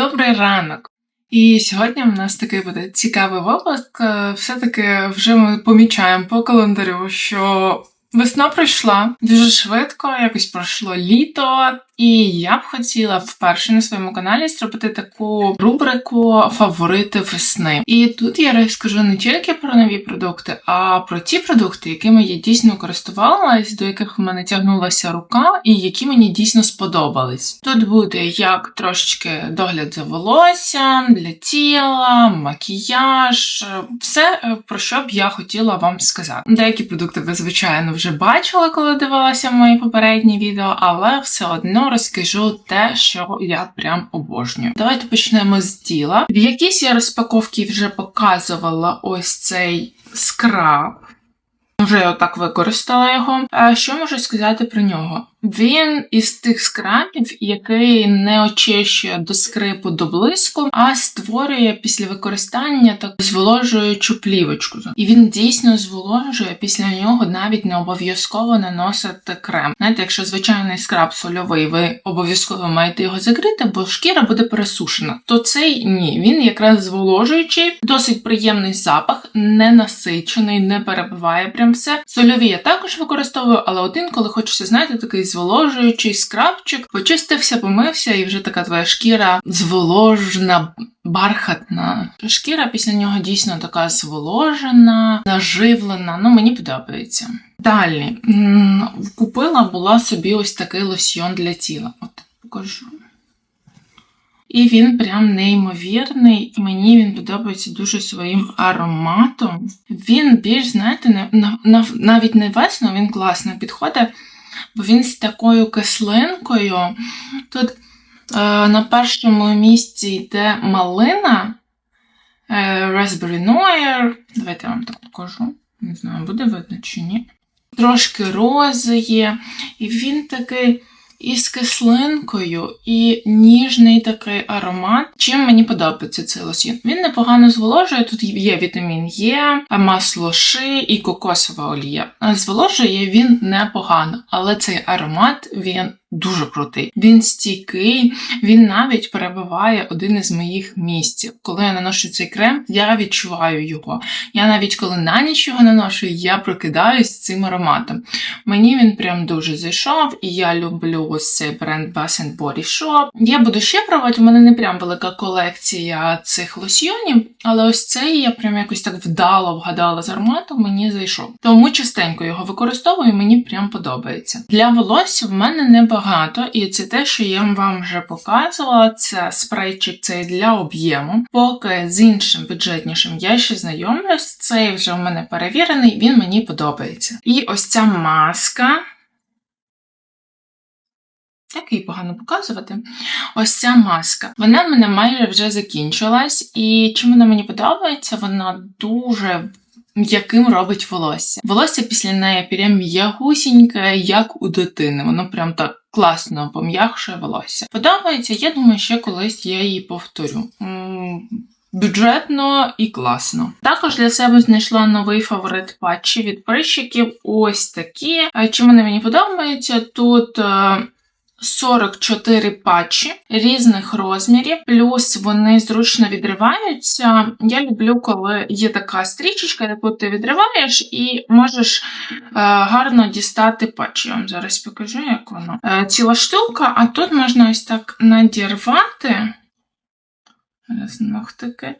Добрий ранок! І сьогодні в нас такий буде цікавий випуск. Е, Все-таки вже ми помічаємо по календарю, що весна пройшла дуже швидко, якось пройшло літо, і я б хотіла вперше на своєму каналі зробити таку рубрику Фаворити весни. І тут я розкажу не тільки про нові продукти, а про ті продукти, якими я дійсно користувалась, до яких в мене тягнулася рука, і які мені дійсно сподобались. Тут буде як трошечки догляд за волоссям, для тіла, макіяж, все про що б я хотіла вам сказати. Деякі продукти ви, звичайно, вже бачили, коли дивилася мої попередні відео, але все одно розкажу те, що я прям обожнюю. Давайте почнемо з діла. В якійсь я розпаковці вже показувала ось цей скраб. Вже я отак використала його. Що можу сказати про нього? Він із тих скрабів, який не очищує до скрипу до блиску, а створює після використання так зволожуючу плівочку. І він дійсно зволожує після нього навіть не обов'язково наносити крем. Знаєте, якщо звичайний скраб сольовий, ви обов'язково маєте його закрити, бо шкіра буде пересушена. То цей ні, він якраз зволожуючий, досить приємний запах, не насичений, не перебиває прям все. Сольові я також використовую, але один, коли хочеться, знаєте, такий зволожуючий скрабчик, почистився, помився, і вже така твоя шкіра зволожена, бархатна. Шкіра після нього дійсно така зволожена, наживлена. Ну, мені подобається. Далі купила була собі ось такий лосьйон для тіла. От покажу. І він прям неймовірний, мені він подобається дуже своїм ароматом. Він більш, знаєте, навіть не весно, він класно підходить бо він з такою кислинкою. Тут е, на першому місці йде малина е, Raspberry Noir. Давайте я вам так покажу. Не знаю, буде видно чи ні. Трошки рози є, і він такий із кислинкою, і ніжний такий аромат. Чим мені подобається цей лосьйон? Він непогано зволожує. Тут є вітамін Є, масло ши і кокосова олія. Зволожує він непогано, але цей аромат він дуже крутий. Він стійкий, він навіть перебиває один із моїх місців. Коли я наношу цей крем, я відчуваю його. Я навіть коли на ніч його наношу, я прокидаюсь цим ароматом. Мені він прям дуже зайшов, і я люблю ось цей бренд Bath Body Shop. Я буду ще пробувати, у мене не прям велика колекція цих лосьйонів, але ось цей я прям якось так вдало вгадала з ароматом, мені зайшов. Тому частенько його використовую, мені прям подобається. Для волосся в мене не багато, і це те, що я вам вже показувала, це спрейчик цей для об'єму. Поки з іншим бюджетнішим я ще знайомлюсь, цей вже в мене перевірений, він мені подобається. І ось ця маска. Як її погано показувати? Ось ця маска. Вона в мене майже вже закінчилась, і чим вона мені подобається, вона дуже м'яким робить волосся. Волосся після неї прям м'ягусіньке, як у дитини. Воно прям так класно пом'якшує волосся. Подобається, я думаю, ще колись я її повторю. Бюджетно і класно. Також для себе знайшла новий фаворит патчі від прищиків. Ось такі. Чим вони мені подобаються? Тут е, 44 патчі різних розмірів, плюс вони зручно відриваються. Я люблю, коли є така стрічечка, яку ти відриваєш, і можеш е, гарно дістати патчі. Я вам зараз покажу, як воно. Е, ціла штука, а тут можна ось так надірвати. Зараз ногтики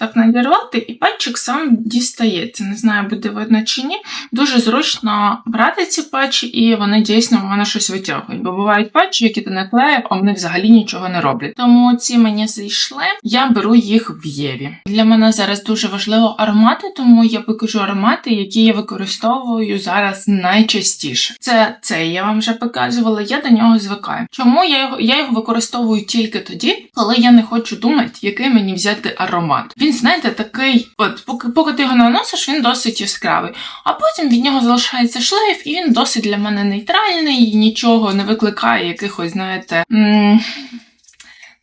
так надірвати, і патчик сам дістається. Не знаю, буде видно чи ні. Дуже зручно брати ці патчі, і вони дійсно в мене щось витягують. Бо бувають патчі, які ти наклеїв, а вони взагалі нічого не роблять. Тому ці мені зайшли, я беру їх в Єві. Для мене зараз дуже важливо аромати, тому я покажу аромати, які я використовую зараз найчастіше. Це цей я вам вже показувала, я до нього звикаю. Чому я його я його використовую тільки тоді, коли я не хочу думати, який мені взяти аромат. Він він, знаєте, такий, от, поки поки ти його наносиш, він досить яскравий. А потім від нього залишається шлейф, і він досить для мене нейтральний, нічого не викликає якихось, знаєте. М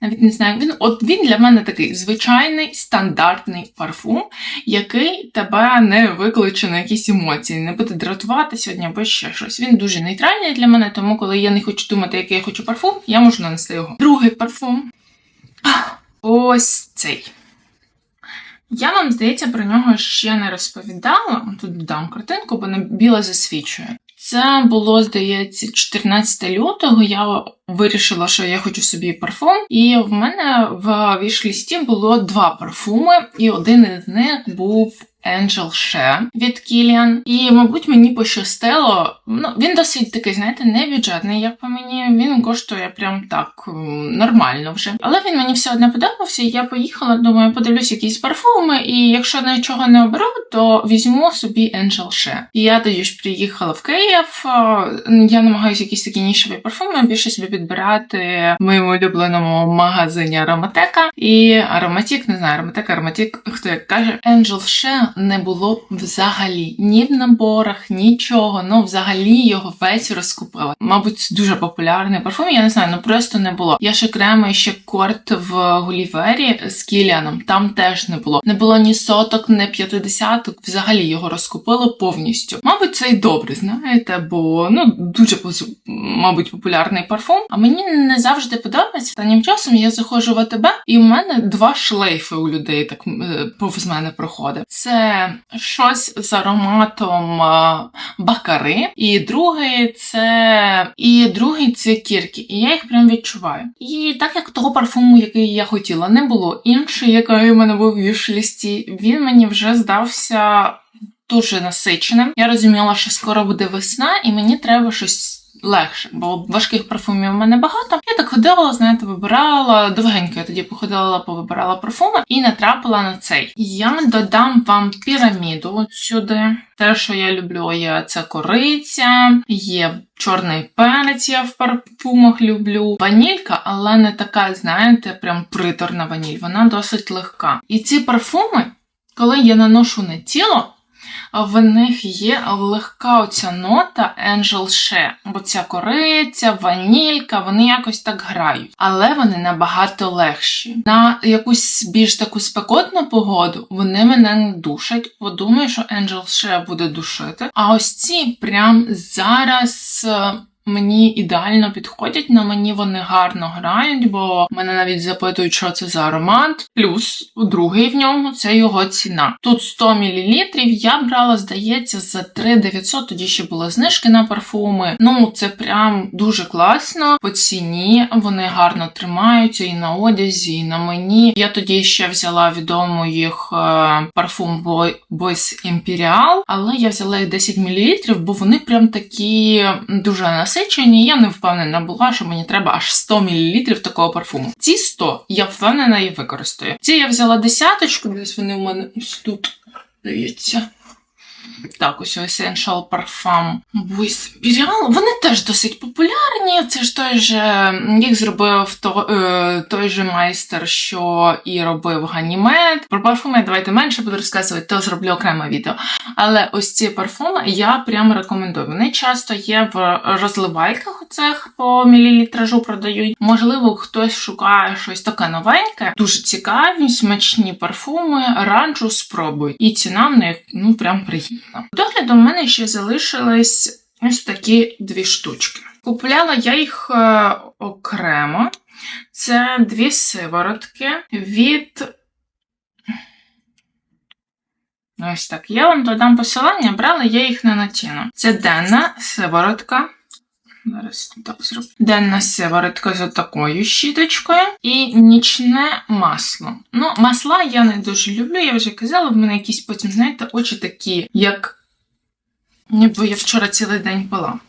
навіть не знаю, він от він для мене такий звичайний стандартний парфум, який тебе не викличе на якісь емоції, не буде дратувати сьогодні або ще щось. Він дуже нейтральний для мене, тому коли я не хочу думати, який я хочу парфум, я можу нанести його. Другий парфум. ось цей. Я вам, здається, про нього ще не розповідала. Тут додам картинку, бо не біла засвічує. Це було, здається, 14 лютого. Я вирішила, що я хочу собі парфум, і в мене в вішлісті було два парфуми, і один із них був Angel She від Kilian. І, мабуть, мені пощастило. Ну, він досить такий, знаєте, не бюджетний, як по мені. Він коштує прям так нормально вже. Але він мені все одно подобався. і Я поїхала, думаю, подивлюсь якісь парфуми, і якщо нічого не оберу, то візьму собі Angel She. І я тоді ж приїхала в Київ. Я намагаюся якісь такі нішеві парфуми більше собі підбирати в моєму улюбленому магазині Ароматека. І Ароматік, не знаю, Ароматека, Ароматік, хто як каже, Angel She не було взагалі ні в наборах, нічого. Ну, взагалі його весь розкупила. Мабуть, дуже популярний парфум. Я не знаю, ну просто не було. Я ще окремо ще корт в Гулівері з Кіліаном. Там теж не було. Не було ні соток, ні п'ятидесяток. Взагалі його розкупили повністю. Мабуть, це й добре, знаєте, бо ну дуже мабуть популярний парфум. А мені не завжди подобається. Останнім часом я заходжу в АТБ, і в мене два шлейфи у людей так е, повз мене проходить. Це щось з ароматом е, бакари, і другий це і другий це кірки. І я їх прям відчуваю. І так як того парфуму, який я хотіла, не було інший, який у мене був в вішлісті, він мені вже здався дуже насиченим. Я розуміла, що скоро буде весна, і мені треба щось. Легше, бо важких парфумів у мене багато. Я так ходила, знаєте, вибирала довгенько. Я тоді походила, повибирала парфуми і натрапила на цей. Я додам вам піраміду сюди. Те, що я люблю, є це кориця, є чорний перець, я в парфумах люблю. Ванілька, але не така, знаєте, прям приторна ваніль. Вона досить легка. І ці парфуми, коли я наношу на тіло. В них є легка оця нота Angel Share, бо ця кориця, ванілька, вони якось так грають, але вони набагато легші. На якусь більш таку спекотну погоду вони мене не душать, бо думаю, що Angel Share буде душити. А ось ці прям зараз. Мені ідеально підходять, на мені вони гарно грають, бо мене навіть запитують, що це за аромат. Плюс другий в ньому це його ціна. Тут 100 мл, я брала, здається, за 3900, тоді ще були знижки на парфуми. Ну, це прям дуже класно. По ціні вони гарно тримаються і на одязі, і на мені. Я тоді ще взяла відому їх е, парфум Boy- Boys Imperial, але я взяла їх 10 мл, бо вони прям такі дуже насичені. Я не впевнена була, що мені треба аж 100 мл такого парфуму. Ці 100 я впевнена і використаю. Ці я взяла десяточку, десь вони у мене ось тут здається. Так, ось Essential Parfum Boys Imperial. Вони теж досить популярні. Це ж той же, їх зробив то, е, той же майстер, що і робив Ганімед. Про парфуми я давайте менше буду розказувати, то зроблю окреме відео. Але ось ці парфуми я прямо рекомендую. Вони часто є в розливайках оцих по мілілітражу продають. Можливо, хтось шукає щось таке новеньке. Дуже цікаві, смачні парфуми. Раджу спробуй. І ціна в них ну прям приємна. Догляду в мене ще залишились ось такі дві штучки. Купляла я їх е, окремо. Це дві сиворотки від. Ось так. Я вам додам посилання, брала я їх на натіну. Це денна сиворотка. Зараз так зроблю. Денна сиворотка з такою щіточкою і нічне масло. Ну, масла я не дуже люблю, я вже казала, в мене якісь потім, знаєте, очі такі, як ніби я вчора цілий день пила.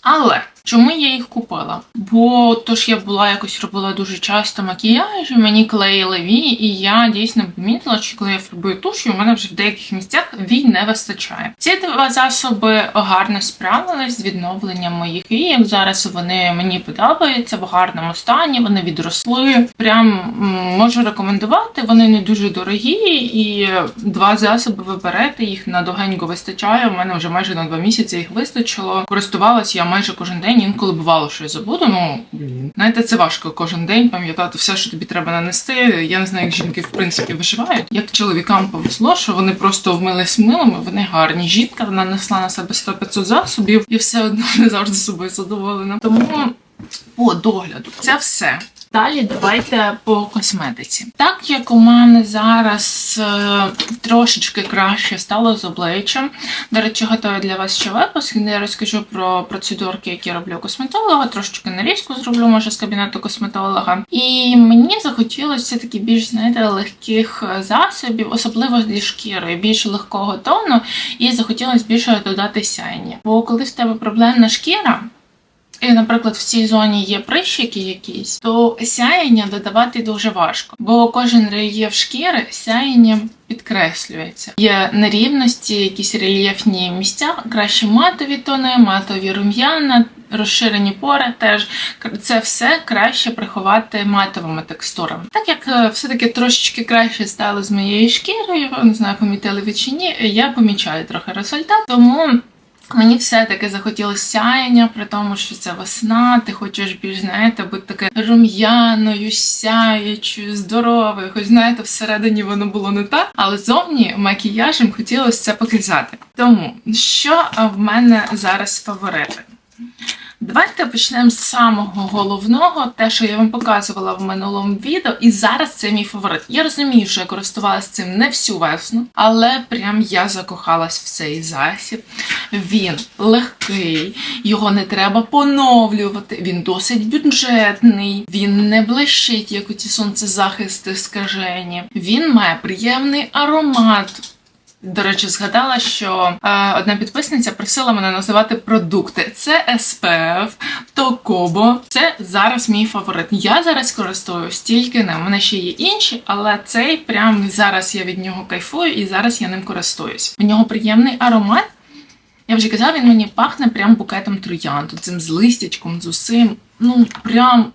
Але чому я їх купила? Бо то ж я була якось робила дуже часто макіяж, мені клеїли вії, і я дійсно помітила, що коли я фарбую туш, у мене вже в деяких місцях вій не вистачає. Ці два засоби гарно справились з відновленням моїх віїв. Зараз вони мені подобаються в гарному стані, вони відросли. Прям можу рекомендувати. Вони не дуже дорогі, і два засоби ви берете, їх на довгенько вистачає. У мене вже майже на два місяці їх вистачило. Користувалась я майже кожен день, інколи бувало, що я забуду. Ну знаєте, це важко кожен день пам'ятати все, що тобі треба нанести. Я не знаю, як жінки в принципі виживають. Як чоловікам повезло, що вони просто вмились милами, вони гарні. Жінка нанесла на себе 100-500 засобів і все одно не завжди собою задоволена. Тому по догляду це все. Далі давайте по косметиці. Так як у мене зараз е, трошечки краще стало з обличчям. До речі, готую для вас ще випуск, я розкажу про процедурки, які роблю косметолога, трошечки нарізку зроблю, може, з кабінету косметолога. І мені захотілося все-таки більш, знаєте, легких е, засобів, особливо зі шкірою, більш легкого тону, і захотілося більше додати сяйні. Бо коли в тебе проблемна шкіра. І, наприклад, в цій зоні є прищики якісь, то сяєння додавати дуже важко, бо кожен рельєф шкіри сяєнням підкреслюється. Є нерівності, якісь рельєфні місця, краще матові тони, матові рум'яна, розширені пори теж це все краще приховати матовими текстурами. Так як е, все-таки трошечки краще стало з моєю шкірою, не знаю, помітили ви чи ні, я помічаю трохи результат, тому. Мені все-таки захотілося сяєння, при тому, що це весна, ти хочеш більш, знаєте, бути таке рум'яною, сяючою, здоровою. Хоч знаєте, всередині воно було не так, але зовні макіяжем хотілося це показати. Тому що в мене зараз фаворити? Давайте почнемо з самого головного, те, що я вам показувала в минулому відео, і зараз це мій фаворит. Я розумію, що я користувалася цим не всю весну, але прям я закохалась в цей засіб. Він легкий, його не треба поновлювати. Він досить бюджетний, він не блищить, як у ті сонцезахисти скажені. Він має приємний аромат. До речі, згадала, що е, одна підписниця просила мене називати продукти. Це SPF, то Кобо. Це зараз мій фаворит. Я зараз користуюсь тільки ним. У мене ще є інші, але цей прям зараз я від нього кайфую і зараз я ним користуюсь. У нього приємний аромат. Я вже казала, він мені пахне прям букетом троянду, цим з листячком, з усим. Ну, прям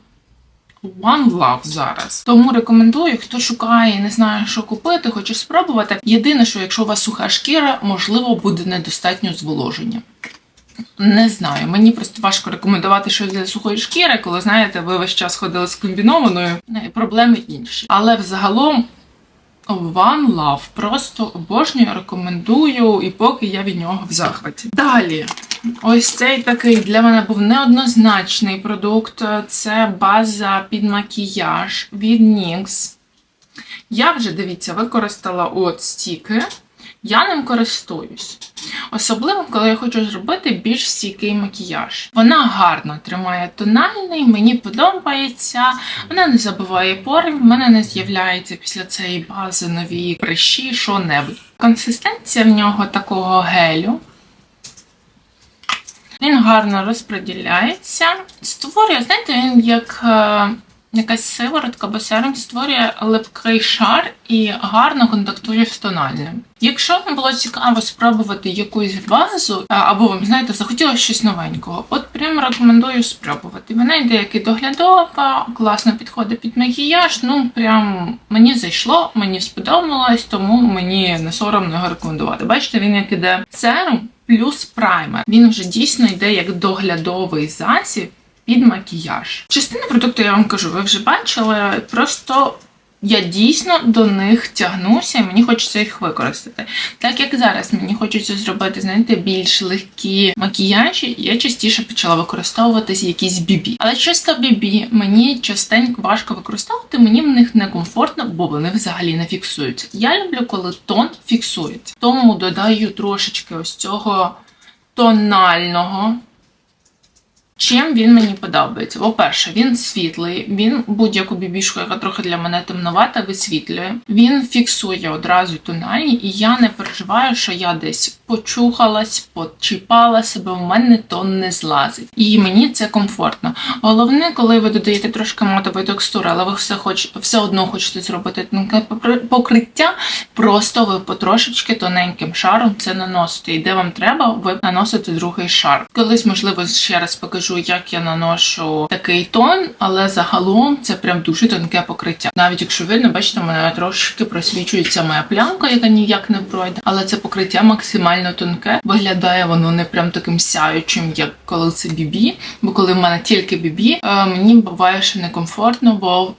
One Love зараз. Тому рекомендую, хто шукає і не знає, що купити, хоче спробувати. Єдине, що якщо у вас суха шкіра, можливо, буде недостатньо зволоження. Не знаю, мені просто важко рекомендувати щось для сухої шкіри, коли знаєте, ви весь час ходили з комбінованою, проблеми інші. Але взагалом. One Love. Просто обожнюю, рекомендую, і поки я від нього в захваті. Далі, ось цей такий для мене був неоднозначний продукт. Це база під макіяж від NYX. Я вже, дивіться, використала от стіки. Я ним користуюсь. Особливо, коли я хочу зробити більш стійкий макіяж. Вона гарно тримає тональний, мені подобається, вона не забиває пори, в мене не з'являється після цієї бази нові прищі, що-небудь. Консистенція в нього такого гелю. Він гарно розподіляється. Створює, знаєте, він як. Якась сиворотка, бо серум створює липкий шар і гарно контактує з тональним. Якщо вам було цікаво спробувати якусь базу, або вам знаєте, захотілося щось новенького, от прям рекомендую спробувати. Вона йде як і доглядова, класно підходить під макіяж. Ну прям мені зайшло, мені сподобалось, тому мені не соромно його рекомендувати. Бачите, він як іде серум плюс праймер. Він вже дійсно йде як доглядовий засіб під макіяж. Частину продукту я вам кажу, ви вже бачили, просто. Я дійсно до них тягнуся і мені хочеться їх використати. Так як зараз мені хочеться зробити, знаєте, більш легкі макіяжі, я частіше почала використовувати якісь бібі. Але чисто бібі мені частенько важко використовувати, мені в них некомфортно, бо вони взагалі не фіксуються. Я люблю, коли тон фіксується. Тому додаю трошечки ось цього тонального. Чим він мені подобається? По-перше, він світлий, він будь-яку бібішку, яка трохи для мене темновата, висвітлює. Він фіксує одразу тональні, і я не переживаю, що я десь почухалась, почіпала себе, у мене тон не злазить. І мені це комфортно. Головне, коли ви додаєте трошки матової текстури, але ви все хоч все одно хочете зробити тонке покриття, просто ви потрошечки тоненьким шаром це наносите. І де вам треба, ви наносите другий шар. Колись, можливо, ще раз покажу як я наношу такий тон, але загалом це прям дуже тонке покриття. Навіть якщо видно, бачите, у мене трошки просвічується моя плямка, яка ніяк не пройде. Але це покриття максимально тонке. Виглядає воно не прям таким сяючим, як коли це бібі. Бо коли в мене тільки бібі, е, мені буває ще некомфортно, бо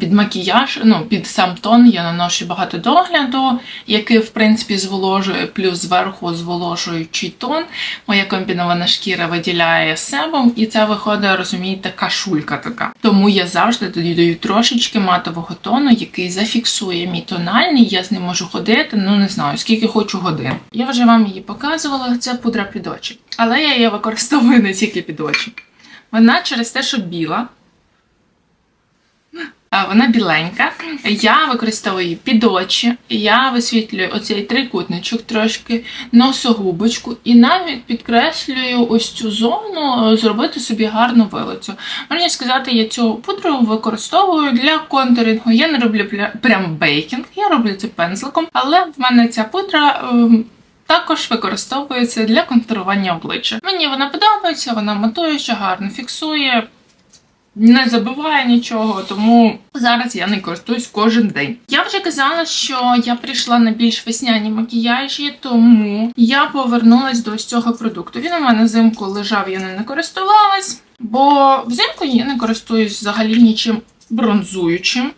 під макіяж, ну, під сам тон я наношу багато догляду, який, в принципі, зволожує, плюс зверху зволожуючий тон. Моя комбінована шкіра виділяє себум, і це виходить, розумієте, кашулька така. Тому я завжди тоді даю трошечки матового тону, який зафіксує мій тональний. Я з ним можу ходити, ну не знаю, скільки хочу годин. Я вже вам її показувала, це пудра під очі. Але я її використовую не тільки під очі. Вона через те, що біла. А, Вона біленька. Я використовую її під очі, я висвітлюю оцей трикутничок трошки, носогубочку і навіть підкреслюю ось цю зону, е, зробити собі гарну вилицю. Можна сказати, я цю пудру використовую для контурингу. Я не роблю прям бейкінг, я роблю це пензликом, але в мене ця пудра. ем, також використовується для контурування обличчя. Мені вона подобається, вона матуюча, гарно фіксує, не забиває нічого, тому зараз я не користуюсь кожен день. Я вже казала, що я прийшла на більш весняні макіяжі, тому я повернулась до ось цього продукту. Він у мене взимку лежав, я не користувалась, бо взимку я не користуюсь взагалі нічим бронзуючим,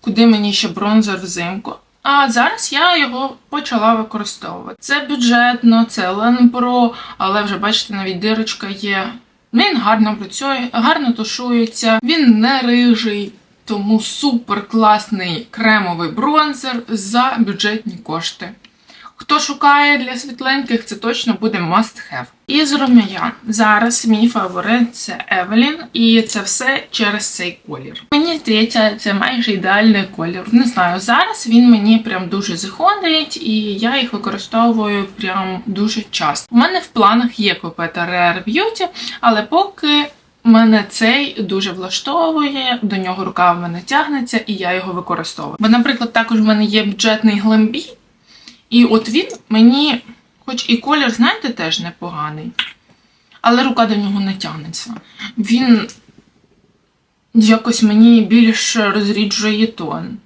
куди мені ще бронзер взимку. А зараз я його почала використовувати. Це бюджетно, це Pro, але вже бачите, навіть дирочка є. Він гарно працює, гарно тушується, він не рижий, тому супер класний кремовий бронзер за бюджетні кошти. Хто шукає для світленьких, це точно буде must have. І з рум'ян. Зараз мій фаворит це Евелін, і це все через цей колір. Мені здається, це майже ідеальний колір. Не знаю, зараз він мені прям дуже заходить, і я їх використовую прям дуже часто. У мене в планах є купити Rare Beauty, але поки Мене цей дуже влаштовує, до нього рука в мене тягнеться, і я його використовую. Бо, наприклад, також в мене є бюджетний глембій, і от він мені, хоч і колір, знаєте, теж непоганий, але рука до нього не тягнеться. Він якось мені більш розріджує тон.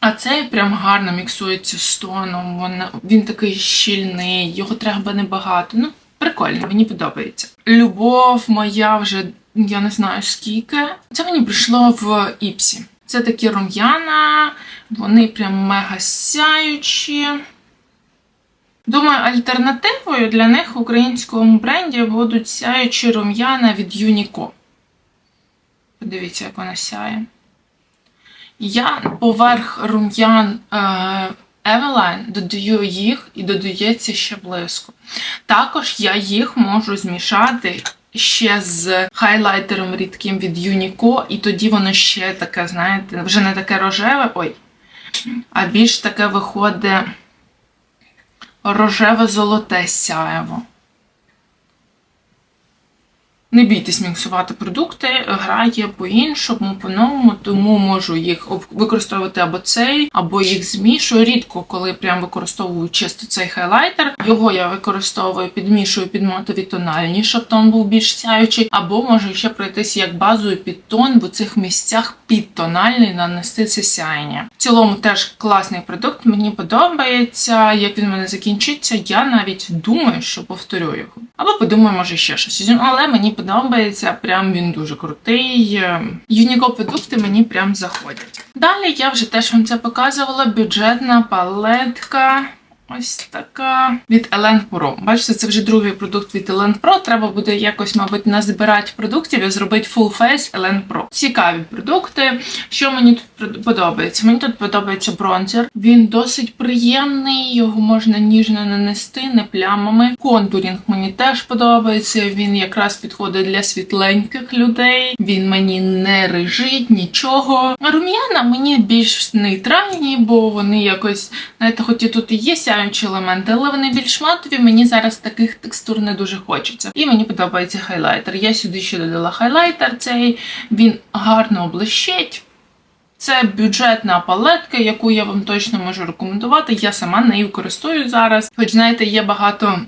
А цей прям гарно міксується з тоном. Вона, він такий щільний, його треба небагато. Ну, прикольно, мені подобається. Любов моя вже я не знаю скільки. Це мені прийшло в Іпсі. Це такі рум'яна, вони прям мега сяючі. Думаю, альтернативою для них в українському бренді будуть сяючі рум'яна від Юніко. Подивіться, як вона сяє. Я поверх рум'ян е, Eveline додаю їх і додається ще блиску. Також я їх можу змішати ще з хайлайтером рідким від Юніко, і тоді воно ще таке, знаєте, вже не таке рожеве, ой, а більш таке виходить рожеве-золоте сяєво. Не бійтесь міксувати продукти, грає по-іншому, по-новому, тому можу їх використовувати або цей, або їх змішую. Рідко, коли прям використовую чисто цей хайлайтер. Його я використовую, підмішую під матові тональні, щоб тон був більш сяючий, або можу ще пройтись як базою під тон в цих місцях під тональний нанести це сяєння. В цілому теж класний продукт, мені подобається. Як він в мене закінчиться, я навіть думаю, що повторю його. Або подумаю, може ще щось. Але мені подобається, прям він дуже крутий. Юніко продукти мені прям заходять. Далі я вже теж вам це показувала. Бюджетна палетка. Ось така від Elen Pro. Бачите, це вже другий продукт від Elen Pro. Треба буде якось, мабуть, назбирати продуктів і зробити full face Elen Pro. Цікаві продукти. Що мені тут подобається? Мені тут подобається бронзер. Він досить приємний, його можна ніжно нанести, не плямами. Контурінг мені теж подобається. Він якраз підходить для світленьких людей. Він мені не режить нічого. Рум'яна мені більш нейтральні, бо вони якось, знаєте, хоч і тут і є сяючі елементи, але вони більш матові. Мені зараз таких текстур не дуже хочеться. І мені подобається хайлайтер. Я сюди ще додала хайлайтер цей, він гарно облищить. Це бюджетна палетка, яку я вам точно можу рекомендувати. Я сама нею користую зараз. Хоч знаєте, є багато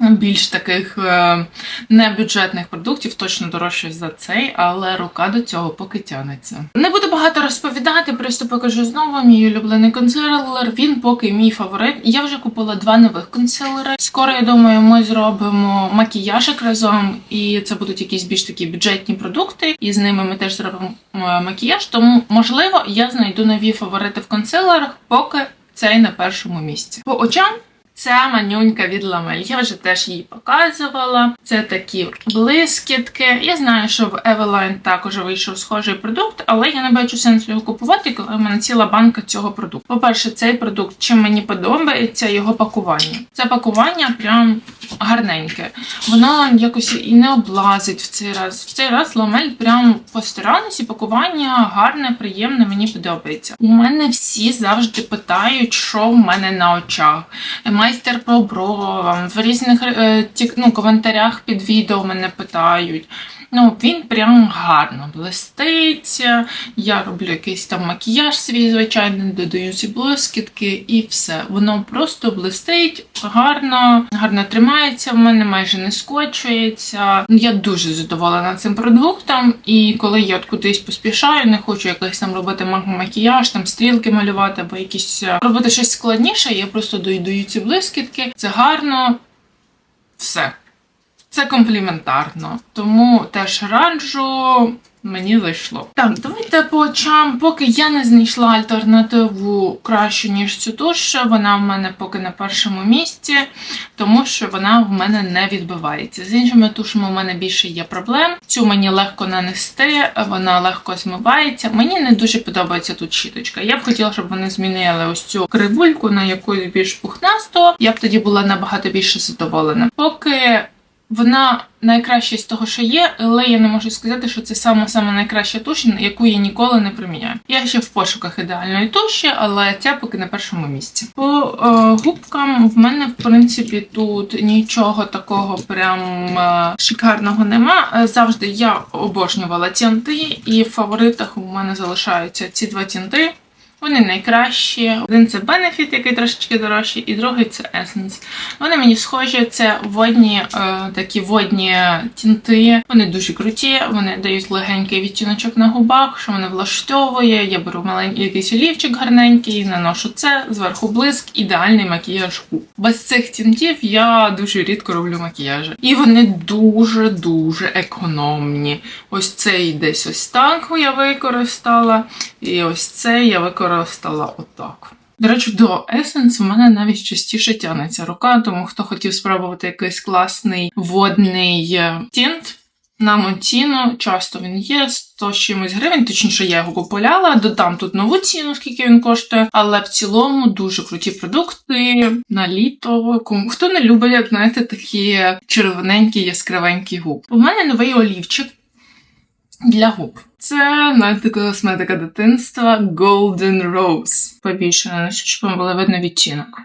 більш таких е, небюджетних продуктів, точно дорожче за цей, але рука до цього поки тянеться. Не буду багато розповідати, просто покажу знову мій улюблений консилер. Він поки мій фаворит. Я вже купила два нових консилери. Скоро я думаю, ми зробимо макіяжик разом, і це будуть якісь більш такі бюджетні продукти, і з ними ми теж зробимо е, макіяж. Тому можливо я знайду нові фаворити в консилерах, поки цей на першому місці. По очам. Це манюнька від Ламель. Я вже теж її показувала. Це такі блискітки. Я знаю, що в Eveline також вийшов схожий продукт, але я не бачу сенсу його купувати, коли в мене ціла банка цього продукту. По-перше, цей продукт, чим мені подобається його пакування. Це пакування прям гарненьке. Воно якось і не облазить в цей раз. В цей раз Ламель прям постаралась і пакування гарне, приємне, мені подобається. У мене всі завжди питають, що в мене на очах майстер по бровам, в різних е, ну, коментарях під відео мене питають. Ну, він прям гарно блистить. Я роблю якийсь там макіяж свій, звичайний, додаю ці блискітки і все. Воно просто блистить, гарно, гарно тримається, в мене майже не скочується. Я дуже задоволена цим продуктом, і коли я от кудись поспішаю, не хочу якийсь там робити макіяж, там стрілки малювати або якісь е, робити щось складніше, я просто додаю ці блискітки. Це гарно. Все. Це компліментарно, тому теж раджу. Мені зайшло. Так, давайте по очам. Поки я не знайшла альтернативу кращу, ніж цю туш, вона в мене поки на першому місці, тому що вона в мене не відбивається. З іншими тушами у мене більше є проблем. Цю мені легко нанести, вона легко змивається. Мені не дуже подобається тут щіточка. Я б хотіла, щоб вони змінили ось цю кривульку на якусь більш пухнасту. Я б тоді була набагато більше задоволена. Поки. Вона найкраща з того, що є, але я не можу сказати, що це саме саме найкраща туш, яку я ніколи не приміняю. Я ще в пошуках ідеальної туші, але ця поки на першому місці. По е, губкам в мене, в принципі, тут нічого такого прям е, шикарного нема. Е, завжди я обожнювала тінти, і в фаворитах у мене залишаються ці два тінти. Вони найкращі. Один це Benefit, який трошечки дорожчий, і другий це Essence. Вони мені схожі, це водні е, такі водні тінти. Вони дуже круті, вони дають легенький відтіночок на губах, що мене влаштовує. Я беру маленький якийсь олівчик гарненький, наношу це, зверху блиск, ідеальний макіяж. Без цих тінтів я дуже рідко роблю макіяжі. І вони дуже-дуже економні. Ось цей десь ось так я використала. І ось цей я використала використала отак. До речі, до Essence в мене навіть частіше тягнеться рука, тому хто хотів спробувати якийсь класний водний е, тінт на Монтіно, часто він є 100 чимось гривень, точніше, я його купувала, додам тут нову ціну, скільки він коштує, але в цілому дуже круті продукти на літо. Хто не любить, як знаєте, такі червоненькі, яскравенькі губ. У мене новий олівчик для губ. Це знаєте, косметика дитинства Golden Rose. Побільше щоб вам було видно відтінок.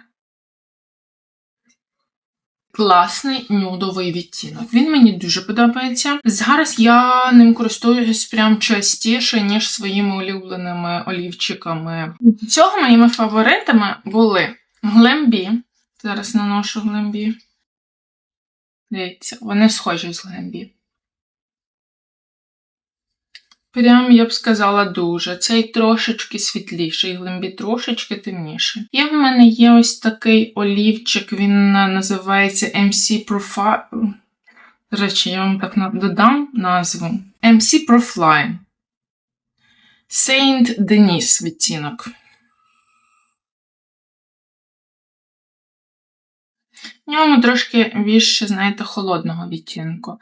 Класний нюдовий відтінок. Він мені дуже подобається. Зараз я ним користуюсь прям частіше, ніж своїми улюбленими олівчиками. Цього моїми фаворитами були Глембі. Зараз наношу Глембі. Дивіться, вони схожі з Глембі. Прям я б сказала дуже. Цей трошечки світліший, глимбі трошечки темніший. І в мене є ось такий олівчик, він називається MC Profile. Речі, я вам так додам назву. MC Profile. Saint Denis відтінок. В ньому трошки більше, знаєте, холодного відтінку.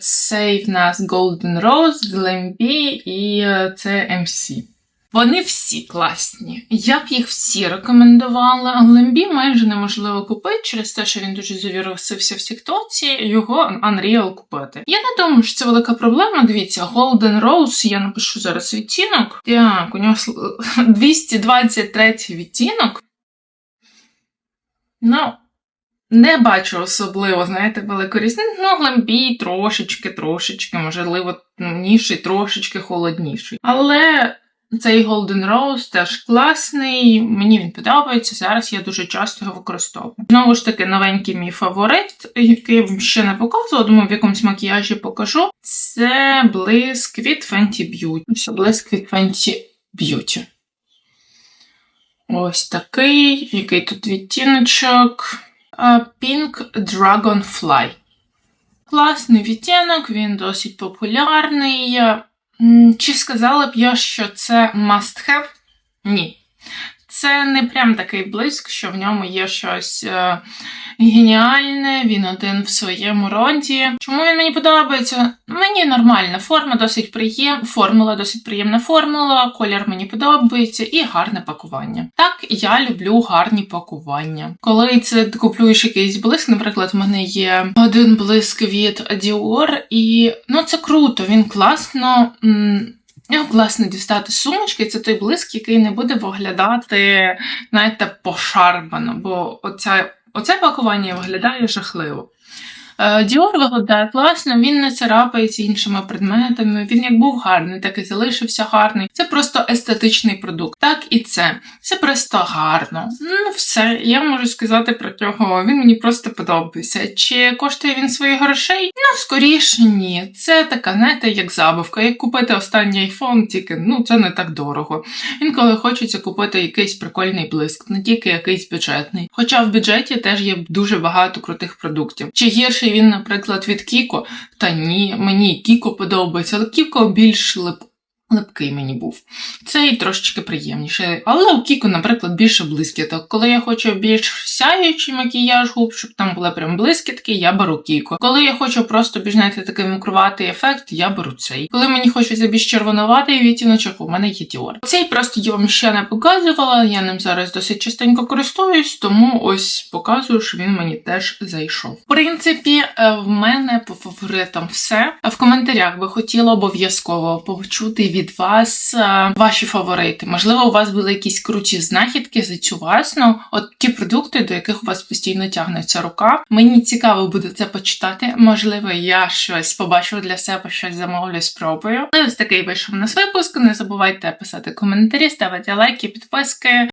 Цей в нас Golden Rose, Glambi і е, це MC. Вони всі класні. Я б їх всі рекомендувала. Гламбі майже неможливо купити через те, що він дуже завірусився в Тіктоці, його Unreal купити. Я не думаю, що це велика проблема. Дивіться, Golden Rose, я напишу зараз відтінок. Так, у нього 223 відтінок. Ну, не бачу особливо, знаєте, великої. Ну, гламбій трошечки, трошечки, можливо, темніший, трошечки холодніший. Але Цей Golden Rose теж класний, мені він подобається. Зараз я дуже часто його використовую. Знову ж таки, новенький мій фаворит, який я вам ще не показувала, думаю, в якомусь макіяжі покажу. Це блиск від Fenty Beauty. Все, блиск від Fenty Beauty. Ось такий, який тут відтіночок. Pink Dragonfly. Класний відтінок, він досить популярний. Чи сказала б я, що це must have? Ні. Це не прям такий блиск, що в ньому є щось е, геніальне, він один в своєму роді. Чому він мені подобається? Мені нормальна форма, досить приємна, формула, досить приємна формула, колір мені подобається і гарне пакування. Так, я люблю гарні пакування. Коли це куплюєш якийсь блиск, наприклад, в мене є один блиск від Dior, і ну це круто, він класно. м, його власне дістати сумочки, це той блиск, який не буде виглядати, знаєте, пошарпано, бо оця, оце пакування виглядає жахливо. Е, Діор виглядає класно, він не царапається іншими предметами. Він як був гарний, так і залишився гарний. Це просто естетичний продукт. Так і це. Це просто гарно. Ну, все, я можу сказати про нього. Він мені просто подобається. Чи коштує він своїх грошей? Ну, скоріше ні. Це така, знаєте, як забавка. Як купити останній айфон, тільки ну це не так дорого. Інколи хочеться купити якийсь прикольний блиск, не тільки якийсь бюджетний. Хоча в бюджеті теж є дуже багато крутих продуктів. Чи гірший він, наприклад, від Кіко? Та ні, мені Кіко подобається, але Кіко більш лип. Липкий мені був. Цей трошечки приємніше. Але у Кіко, наприклад, більше блискіток. Коли я хочу більш сяючий макіяж губ, щоб там були прям блискітки, я беру Кіко. Коли я хочу просто більш знаєте, такий мукруватий ефект, я беру цей. Коли мені хочеться більш червонуватий відтіночок, у мене є Dior. Цей просто я вам ще не показувала, я ним зараз досить частенько користуюсь, тому ось показую, що він мені теж зайшов. В принципі, е, в мене по фаворитам все. В коментарях би хотіла обов'язково почути від вас е, ваші фаворити. Можливо, у вас були якісь круті знахідки за цю власну. От ті продукти, до яких у вас постійно тягнеться рука. Мені цікаво буде це почитати. Можливо, я щось побачу для себе, щось замовлю, спробую. І ось такий вийшов у нас випуск. Не забувайте писати коментарі, ставити лайки, підписки.